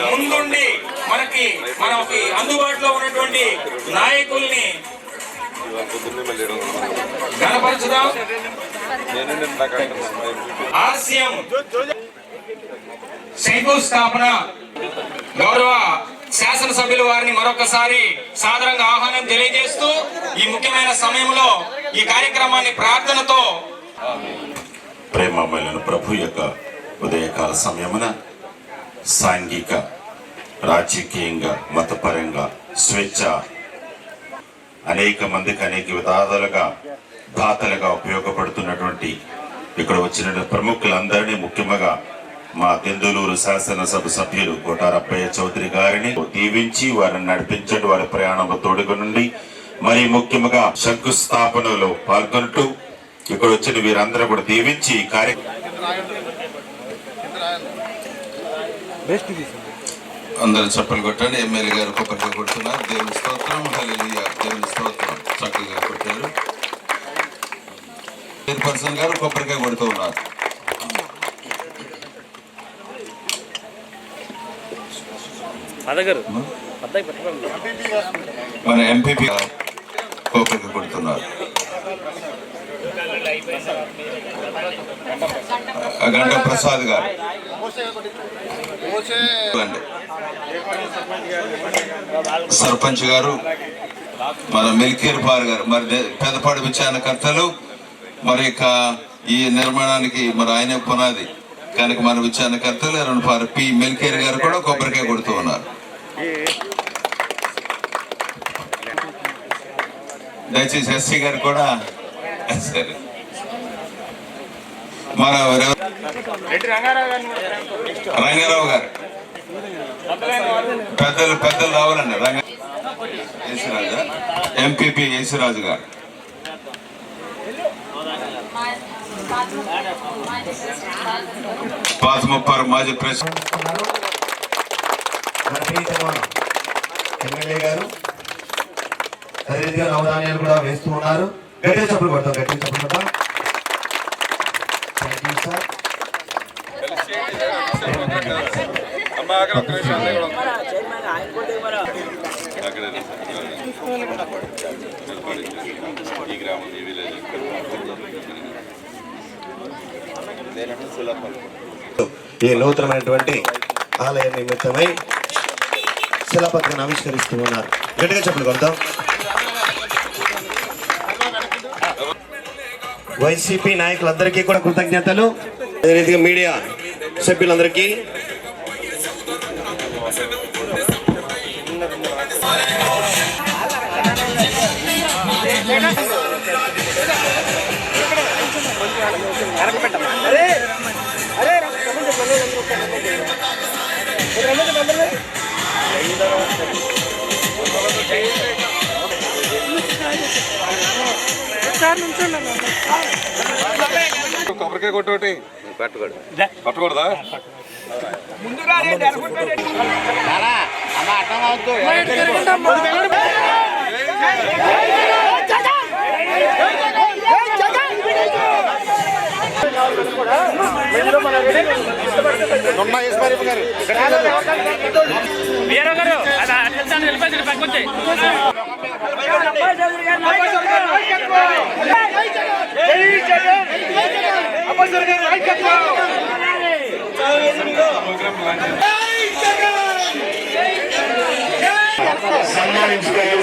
ముందుండి మనకి మనకి అందుబాటులో ఉన్నటువంటి నాయకుల్ని కనపరచుదాం. ఆలస్యం శంకుస్థాపన గౌరవ శాసనసభ్యులు వారిని మరొకసారి సాధారణంగా ఆహ్వానం తెలియజేస్తూ ఈ ముఖ్యమైన సమయంలో ఈ కార్యక్రమాన్ని ప్రార్థనతో ప్రేమ ప్రభు యొక్క ఉదయకాల సమయమున సాంఘిక రాజకీయంగా మతపరంగా స్వేచ్ఛ అనేక మందికి అనేక విధాలుగా దాతలుగా ఉపయోగపడుతున్నటువంటి ఇక్కడ వచ్చిన ప్రముఖులందరినీ ముఖ్యంగా మా తెందులూరు శాసనసభ సభ్యులు కోటారప్పయ్య చౌదరి గారిని దీవించి వారిని నడిపించండి వారి ప్రయాణంలో తోడుగొనండి. మరి ముఖ్యంగా శంకుస్థాపనలో పాల్గొంటూ ఇక్కడ వచ్చిన వీరందరూ కూడా దీవించి కార్యక్రమం అందరూ చప్పలు కొట్టండి ఎమ్మెల్యే గారు కొబ్బరిగా కొడుతున్నారు. దేవుని స్తోత్రం హల్లెలూయా. దేవుని స్తోత్రం. చక్కగా కొట్టారు. చైర్పర్సన్ గారు కొబ్బరికాయ కొడుతూ ఉన్నారు. మన ఎంపీపీ కొబ్బరికాయ కొడుతున్నారు. గంట ప్రసాద్ గారు. సర్పంచ్ గారు మన మిల్కీర్ పార్ గారు మరి దే- పెద్దపాడు విచారణకర్తలు మరి ఇక ఈ నిర్మాణానికి మరి ఆయనే పునాది. కనుక మన విచారణకర్తలు రెండు పారు పి. మిల్కీర్ గారు కూడా కొబ్బరికాయ కొడుతూ ఉన్నారు. దయచేసి ఎస్సీ గారు కూడా సరే. రంగారావు గారు. పెద్దలు పెద్దలు రావాలండి. రంగ యేసురాజా. ఎంపీపీ యేసురాజు గారు. పాత ముప్పారు మాజీ ప్రెసిడెంట్ ఎమ్మెల్యే గారు అదేవిధంగా నవధాన్యాలు కూడా వేస్తూ ఉన్నారు. గట్టి చప్పులు కొడతాం గట్టి చప్పులు కొడతాం. థ్యాంక్ యూ సార్ ఈ నూతనమైనటువంటి ఆలయ నిమిత్తమై శిలాపత్రికను ఆవిష్కరిస్తూ ఉన్నారు. గట్టిగా చెప్పులు కొడతాం. వైసీపీ నాయకులందరికీ కూడా కృతజ్ఞతలు. అదే రీతిగా మీడియా సభ్యులందరికీ. కొబ్బరికాయ కొట్టోటి పట్టకూడదా వీరో వీరగారు అది అట్లా వెళ్ళిపోతుంది పక్కొచ్చి సన్మానించుకోవాలి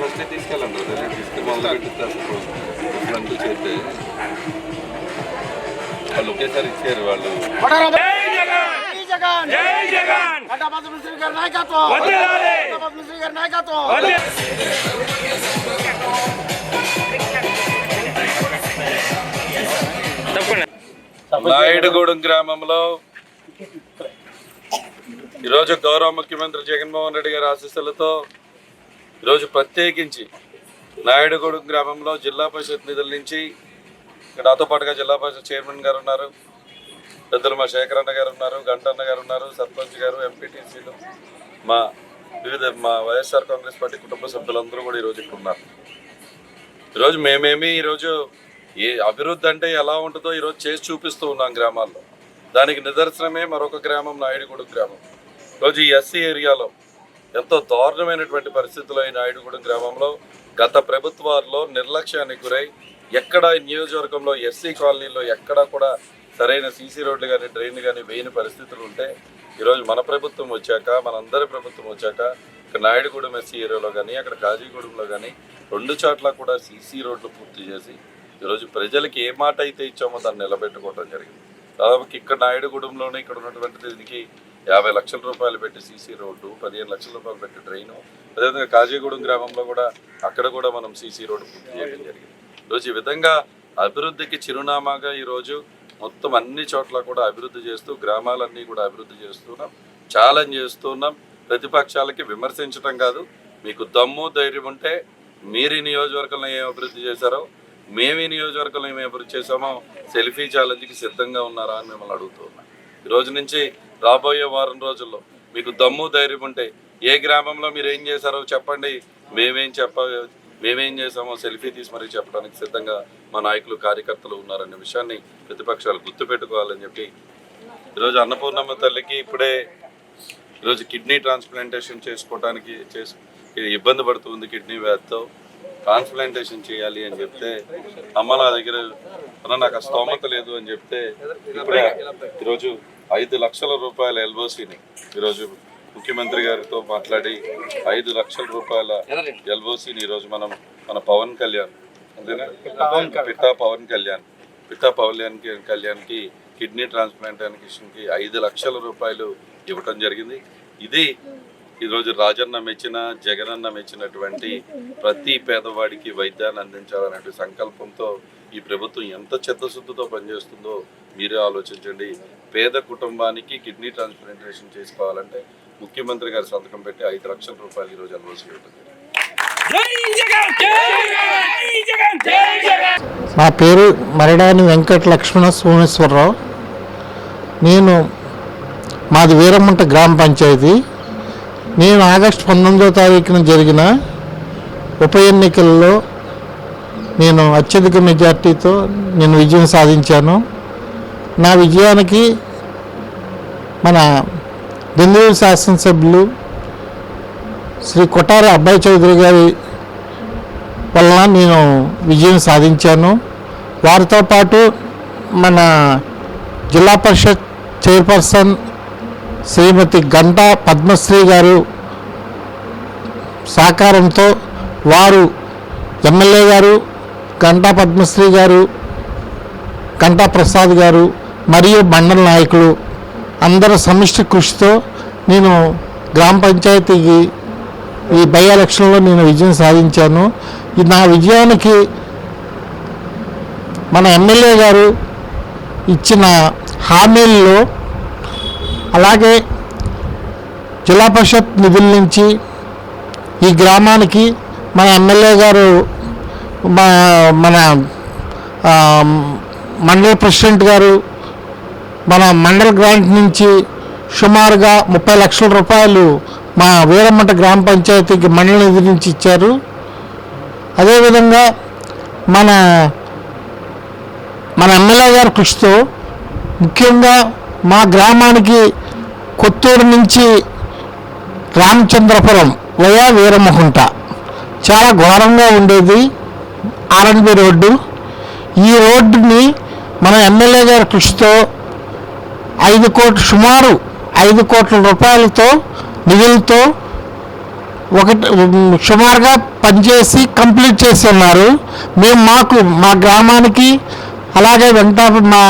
ఫస్ట్ తీసుకెళ్ళండి తీసుకెళ్ళి మొదలు పెట్టిస్తారు అంటూ చేస్తే వాళ్ళు ఒకేసారి ఇచ్చారు వాళ్ళు జై జగన్. నాయుడుగూడెం గ్రామంలో ఈరోజు గౌరవ ముఖ్యమంత్రి జగన్మోహన్ రెడ్డి గారి ఆశీస్సులతో ఈరోజు ప్రత్యేకించి నాయుడుగూడెం గ్రామంలో జిల్లా పరిషత్ నిధుల నుంచి ఇక్కడ నాతో పాటుగా జిల్లా పరిషత్ చైర్మన్ గారు ఉన్నారు. పెద్దలు మా శేఖరన్న గారు ఉన్నారు గంటన్న గారు ఉన్నారు సర్పంచ్ గారు ఎంపీటీసీలు మా వివిధ మా వైఎస్ఆర్ కాంగ్రెస్ పార్టీ కుటుంబ సభ్యులందరూ కూడా ఈరోజు ఇక్కడ ఉన్నారు. ఈరోజు మేమేమి ఈరోజు ఏ అభివృద్ధి అంటే ఎలా ఉంటుందో ఈరోజు చేసి చూపిస్తూ ఉన్నాం గ్రామాల్లో. దానికి నిదర్శనమే మరొక గ్రామం నాయుడుగూడెం గ్రామం. ఈరోజు ఈ ఎస్సీ ఏరియాలో ఎంతో దారుణమైనటువంటి పరిస్థితుల్లో ఈ నాయుడుగూడెం గ్రామంలో గత ప్రభుత్వాల్లో నిర్లక్ష్యానికి గురై ఎక్కడ ఈ నియోజకవర్గంలో ఎస్సీ కాలనీలో ఎక్కడ కూడా సరైన సీసీ రోడ్లు కానీ డ్రైన్లు కానీ వేయని పరిస్థితులు ఉంటే ఈరోజు మన ప్రభుత్వం వచ్చాక మనందరి ప్రభుత్వం వచ్చాక ఇక్కడ నాయుడుగూడెం ఎస్సీ ఏరియాలో కానీ అక్కడ కాజీగూడెంలో కానీ రెండు చోట్ల కూడా సీసీ రోడ్లు పూర్తి చేసి ఈరోజు ప్రజలకి ఏ మాట అయితే ఇచ్చామో దాన్ని నిలబెట్టుకోవడం జరిగింది. దాదాపుకి ఇక్కడ నాయుడుగూడెంలోనే ఇక్కడ ఉన్నటువంటి దీనికి యాభై లక్షల రూపాయలు పెట్టి సీసీ రోడ్డు పదిహేను లక్షల రూపాయలు పెట్టి ట్రైను అదేవిధంగా కాజీగూడెం గ్రామంలో కూడా అక్కడ కూడా మనం సీసీ రోడ్డు పూర్తి చేయడం జరిగింది. ఈరోజు ఈ విధంగా అభివృద్ధికి చిరునామాగా ఈరోజు మొత్తం అన్ని చోట్ల కూడా అభివృద్ధి చేస్తూ గ్రామాలన్నీ కూడా అభివృద్ధి చేస్తున్నాం ఛాలెంజ్ చేస్తున్నాం. ప్రతిపక్షాలకి విమర్శించడం కాదు మీకు దమ్ము ధైర్యం ఉంటే మీరు ఈ నియోజకవర్గంలో ఏం అభివృద్ధి చేశారో మేమే నియోజకవర్గంలో ఏమి అభివృద్ధి చేసామో సెల్ఫీ ఛాలెంజ్కి సిద్ధంగా ఉన్నారా అని మిమ్మల్ని అడుగుతూ ఉన్నాం. ఈ రోజు నుంచి రాబోయే వారం రోజుల్లో మీకు దమ్ము ధైర్యం ఉంటే ఏ గ్రామంలో మీరు ఏం చేశారో చెప్పండి. మేమేం చెప్ప మేమేం చేసామో సెల్ఫీ తీసి మరీ చెప్పడానికి సిద్ధంగా మా నాయకులు కార్యకర్తలు ఉన్నారనే విషయాన్ని ప్రతిపక్షాలు గుర్తుపెట్టుకోవాలని చెప్పి ఈరోజు అన్నపూర్ణమ్మ తల్లికి ఇప్పుడే ఈరోజు కిడ్నీ ట్రాన్స్ప్లాంటేషన్ చేసుకోవడానికి చేసు ఇబ్బంది పడుతుంది కిడ్నీ వ్యాధితో. ట్రాన్స్ప్లాంటేషన్ చేయాలి అని చెప్తే అమ్మ నా దగ్గర నాకు స్తోమత లేదు అని చెప్తే ఇప్పుడే ఈరోజు ఐదు లక్షల రూపాయల ఎల్ఓసిని ఈరోజు ముఖ్యమంత్రి గారితో మాట్లాడి ఐదు లక్షల రూపాయల ఎల్ఓసిని ఈరోజు మనం మన పవన్ కళ్యాణ్ అంతేనా? పితా పవన్ కళ్యాణ్. పితా పవన్ కళ్యాణ్కి కిడ్నీ ట్రాన్స్ప్లాంటేషన్కి ఐదు లక్షల రూపాయలు ఇవ్వటం జరిగింది. ఇది ఈరోజు రాజన్న మెచ్చిన జగనన్న మెచ్చినటువంటి ప్రతి పేదవాడికి వైద్యాన్ని అందించాలనే సంకల్పంతో ఈ ప్రభుత్వం ఎంత చిత్తశుద్ధితో పనిచేస్తుందో మీరే ఆలోచించండి. పేద కుటుంబానికి కిడ్నీ ట్రాన్స్ప్లాంటేషన్ చేసుకోవాలంటే ముఖ్యమంత్రి గారి సంతకం పెట్టి ఐదు లక్షల రూపాయలు ఈరోజు అనుభవం ఇవ్వడం నా పేరు మరడాని వెంకట లక్ష్మణ సోమేశ్వరరావు. నేను మాది వీరమ్మంట గ్రామ పంచాయతీ. నేను ఆగస్టు పంతొమ్మిదో తారీఖున జరిగిన ఉప ఎన్నికల్లో నేను అత్యధిక మెజార్టీతో నేను విజయం సాధించాను. నా విజయానికి మన బెంగళూరు శాసనసభ్యులు శ్రీ కొటారి అబ్బాయి చౌదరి గారి వలన నేను విజయం సాధించాను. వారితో పాటు మన జిల్లా పరిషత్ చైర్పర్సన్ శ్రీమతి గంటా పద్మశ్రీ గారు సహకారంతో వారు ఎమ్మెల్యే గారు గంటా పద్మశ్రీ గారు గంటా ప్రసాద్ గారు మరియు మండల నాయకులు అందరి సమిష్టి కృషితో నేను గ్రామ పంచాయతీకి ఈ బై ఎలక్షన్లో నేను విజయం సాధించాను. ఈ నా విజయానికి మన ఎమ్మెల్యే గారు ఇచ్చిన హామీల్లో అలాగే జిల్లా పరిషత్ నిధుల నుంచి ఈ గ్రామానికి మన ఎమ్మెల్యే గారు మా- మన మండల ప్రెసిడెంట్ గారు మన మండల గ్రాంట్ నుంచి సుమారుగా ముప్పై లక్షల రూపాయలు మా వీరమ్మట గ్రామ పంచాయతీకి మండల నిధి నుంచి ఇచ్చారు. అదేవిధంగా మన మన ఎమ్మెల్యే గారి కృషితో ముఖ్యంగా మా గ్రామానికి కొత్తూరు నుంచి రామచంద్రపురం వయా వీరమహుంట చాలా ఘోరంగా ఉండేది ఆర్ఎన్బి రోడ్డు. ఈ రోడ్డుని మన ఎమ్మెల్యే గారి కృషితో ఐదు కోట్ల సుమారు ఐదు కోట్ల రూపాయలతో నిధులతో ఒకటి సుమారుగా పనిచేసి కంప్లీట్ చేసి ఉన్నారు మేము మాకు మా గ్రామానికి అలాగే వెంకటాపురం మా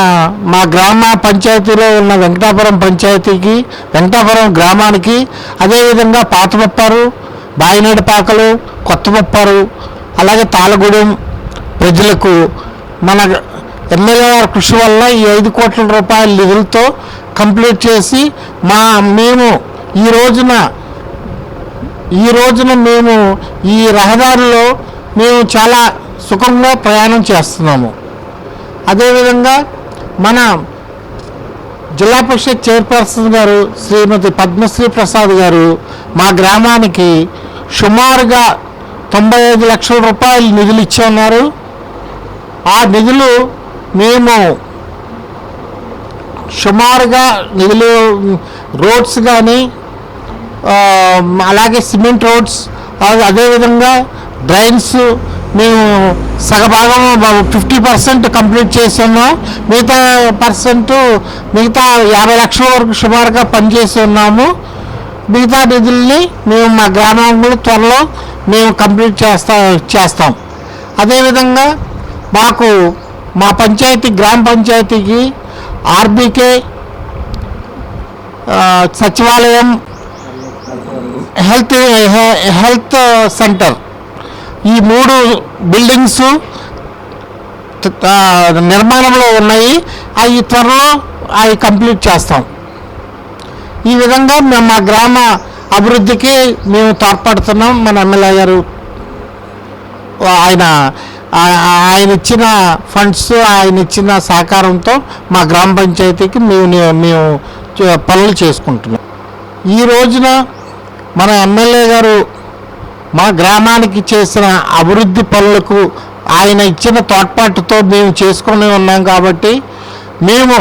మా గ్రామ పంచాయతీలో ఉన్న వెంకటాపురం పంచాయతీకి వెంకటాపురం గ్రామానికి అదేవిధంగా పాతమప్పారు బాయినేడుపాకలు కొత్తమప్పారు అలాగే తాళగూడెం ప్రజలకు మన ఎమ్మెల్యే గారి కృషి వల్ల ఈ ఐదు కోట్ల రూపాయల నిధులతో కంప్లీట్ చేసి మా మేము ఈ రోజున ఈ రోజున మేము ఈ రహదారిలో మేము చాలా సుఖంగా ప్రయాణం చేస్తున్నాము. అదేవిధంగా మన జిల్లా పరిషత్ చైర్పర్సన్ గారు శ్రీమతి పద్మశ్రీ ప్రసాద్ గారు మా గ్రామానికి సుమారుగా తొంభై ఐదు లక్షల రూపాయలు నిధులు ఇచ్చి ఉన్నారు ఆ నిధులు మేము సుమారుగా నిధులు రోడ్స్ కానీ అలాగే సిమెంట్ రోడ్స్ అదేవిధంగా డ్రైన్స్ మేము సగభాగం ఫిఫ్టీ పర్సెంట్ కంప్లీట్ చేస్తున్నాం. మిగతా పర్సెంట్ మిగతా యాభై లక్షల వరకు సుమారుగా పనిచేసి ఉన్నాము. మిగతా నిధుల్ని మేము మా గ్రామంలో త్వరలో మేము కంప్లీట్ చేస్తా చేస్తాం. అదేవిధంగా మాకు మా పంచాయతీ గ్రామ పంచాయతీకి ఆర్బీకే సచివాలయం హెల్త్ హెల్త్ సెంటర్ ఈ మూడు బిల్డింగ్స్ నిర్మాణంలో ఉన్నాయి. అవి త్వరలో అవి కంప్లీట్ చేస్తాం. ఈ విధంగా మేము మా గ్రామ అభివృద్ధికి మేము తోడ్పడుతున్నాం. మన ఎమ్మెల్యే గారు ఆయన ఆయన ఇచ్చిన ఫండ్స్ ఆయన ఇచ్చిన సహకారంతో మా గ్రామ పంచాయతీకి మేము మేము పనులు చేసుకుంటున్నాం. ఈ రోజున మన ఎమ్మెల్యే గారు మా గ్రామానికి చేసిన అభివృద్ధి పనులకు ఆయన ఇచ్చిన తోడ్పాటుతో మేము చేసుకుని ఉన్నాం కాబట్టి మేము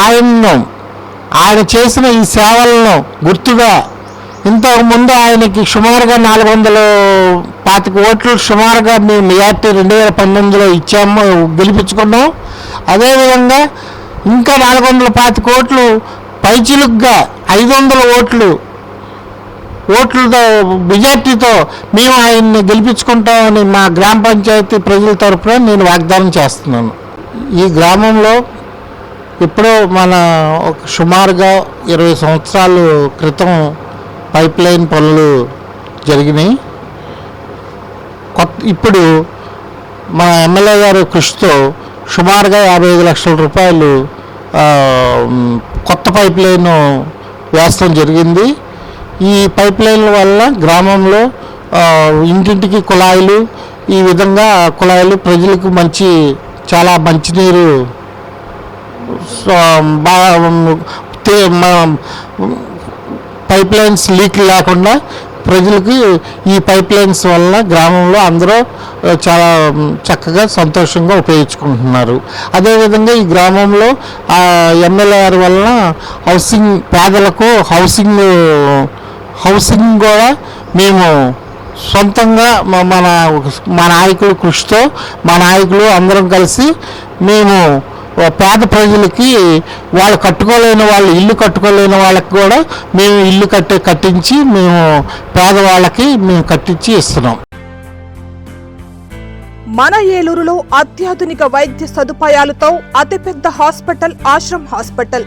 ఆయన్ను ఆయన చేసిన ఈ సేవలను గుర్తుగా ఇంతకుముందు ఆయనకి సుమారుగా నాలుగు వందల పాతిక ఓట్లు సుమారుగా మేము మెజార్టీ రెండు వేల పంతొమ్మిదిలో ఇచ్చాము గెలిపించుకున్నాం. అదేవిధంగా ఇంకా నాలుగు వందల పాతిక ఓట్లు పైచిలుగ్గా ఐదు వందల ఓట్లు ఓట్లతో మెజార్టీతో మేము ఆయన్ని గెలిపించుకుంటామని మా గ్రామ పంచాయతీ ప్రజల తరఫున నేను వాగ్దానం చేస్తున్నాను. ఈ గ్రామంలో ఇప్పుడు మన ఒక సుమారుగా ఇరవై సంవత్సరాల క్రితం పైప్ లైన్ పనులు జరిగినాయి. కొత్త ఇప్పుడు మన ఎమ్మెల్యే గారు కృషితో సుమారుగా యాభై ఐదు లక్షల రూపాయలు కొత్త పైప్ లైన్ వేస్తాం జరిగింది. ఈ పైప్ లైన్ల వల్ల గ్రామంలో ఇంటింటికి కుళాయిలు ఈ విధంగా కుళాయిలు ప్రజలకు మంచి చాలా మంచినీరు బాగా పైప్ లైన్స్ లీక్ లేకుండా ప్రజలకి ఈ పైప్ లైన్స్ వల్ల గ్రామంలో అందరూ చాలా చక్కగా సంతోషంగా ఉపయోగించుకుంటున్నారు. అదేవిధంగా ఈ గ్రామంలో ఎమ్మెల్యే గారి వలన హౌసింగ్ పేదలకు హౌసింగ్ హౌసింగ్ కూడా మేము సొంతంగా మన మా నాయకులు కృషితో మా నాయకులు అందరం కలిసి మేము పేద ప్రజలకి వాళ్ళు కట్టుకోలేని వాళ్ళు ఇల్లు కట్టుకోలేని వాళ్ళకి కూడా మేము ఇల్లు కట్టే కట్టించి మేము పేదవాళ్ళకి మేము కట్టించి ఇస్తున్నాం. మన ఏలూరులో అత్యాధునిక వైద్య సదుపాయాలతో అతిపెద్ద హాస్పిటల్ ఆశ్రమ్ హాస్పిటల్.